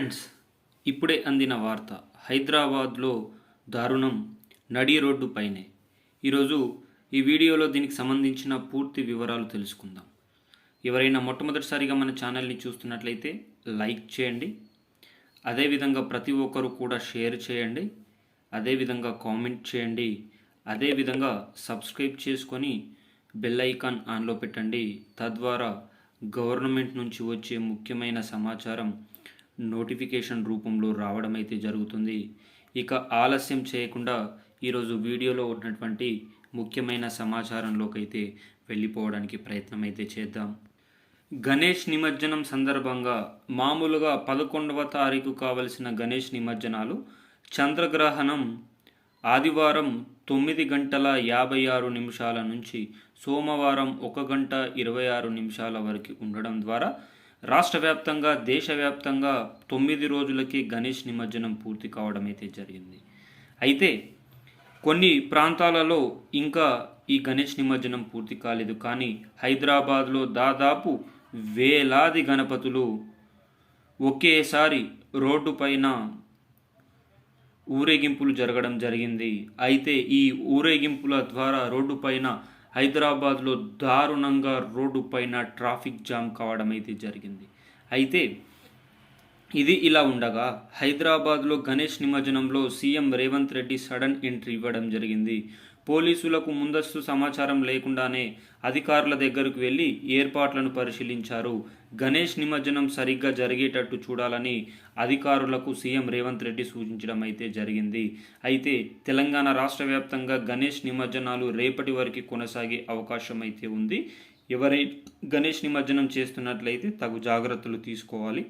Friends ఇప్పుడే అందిన వార్త హైదరాబాద్లో దారుణం నడి రోడ్డు పైనే. ఈరోజు ఈ వీడియోలో దీనికి సంబంధించిన పూర్తి వివరాలు తెలుసుకుందాం. ఎవరైనా మొట్టమొదటిసారిగా మన ఛానల్ని చూస్తున్నట్లయితే లైక్ చేయండి. అదేవిధంగా ప్రతి ఒక్కరు కూడా షేర్ చేయండి. అదేవిధంగా కామెంట్ చేయండి. అదేవిధంగా సబ్స్క్రైబ్ చేసుకొని బెల్ ఐకాన్ ఆన్లో పెట్టండి. తద్వారా గవర్నమెంట్ నుంచి వచ్చే ముఖ్యమైన సమాచారం నోటిఫికేషన్ రూపంలో రావడం అయితే జరుగుతుంది. ఇక ఆలస్యం చేయకుండా ఈరోజు వీడియోలో ఉన్నటువంటి ముఖ్యమైన సమాచారంలోకైతే వెళ్ళిపోవడానికి ప్రయత్నం అయితే చేద్దాం. గణేష్ నిమజ్జనం సందర్భంగా మామూలుగా పదకొండవ తారీఖు కావలసిన గణేష్ నిమజ్జనాలు చంద్రగ్రహణం ఆదివారం తొమ్మిది గంటల యాభై ఆరు నిమిషాల నుంచి సోమవారం ఒక గంట ఇరవై ఆరు నిమిషాల వరకు ఉండడం ద్వారా రాష్ట్ర వ్యాప్తంగా దేశవ్యాప్తంగా తొమ్మిది రోజులకి గణేష్ నిమజ్జనం పూర్తి కావడం అయితే జరిగింది. అయితే కొన్ని ప్రాంతాలలో ఇంకా ఈ గణేష్ నిమజ్జనం పూర్తి కాలేదు. కానీ హైదరాబాద్లో దాదాపు వేలాది గణపతులు ఒకేసారి రోడ్డుపైన ఊరేగింపులు జరగడం జరిగింది. అయితే ఈ ఊరేగింపుల ద్వారా రోడ్డుపైన హైదరాబాద్లో దారుణంగా రోడ్డు పైన ట్రాఫిక్ జామ్ కావడం అయితే జరిగింది. అయితే ఇది ఇలా ఉండగా హైదరాబాద్లో Ganesh నిమజ్జనంలో CM Revanth Reddy sudden entry ఇవ్వడం జరిగింది. పోలీసులకు ముందస్తు సమాచారం లేకుండానే అధికారుల దగ్గరకు వెళ్ళి ఏర్పాట్లను పరిశీలించారు. గణేష్ నిమజ్జనం సరిగ్గా జరిగేటట్టు చూడాలని అధికారులకు సీఎం రేవంత్ రెడ్డి సూచించడం అయితే జరిగింది. అయితే తెలంగాణ రాష్ట్ర వ్యాప్తంగా గణేష్ నిమజ్జనాలు రేపటి వరకు కొనసాగే అవకాశం అయితే ఉంది. ఎవరై గణేష్ నిమజ్జనం చేస్తున్నట్లయితే తగు జాగ్రత్తలు తీసుకోవాలి.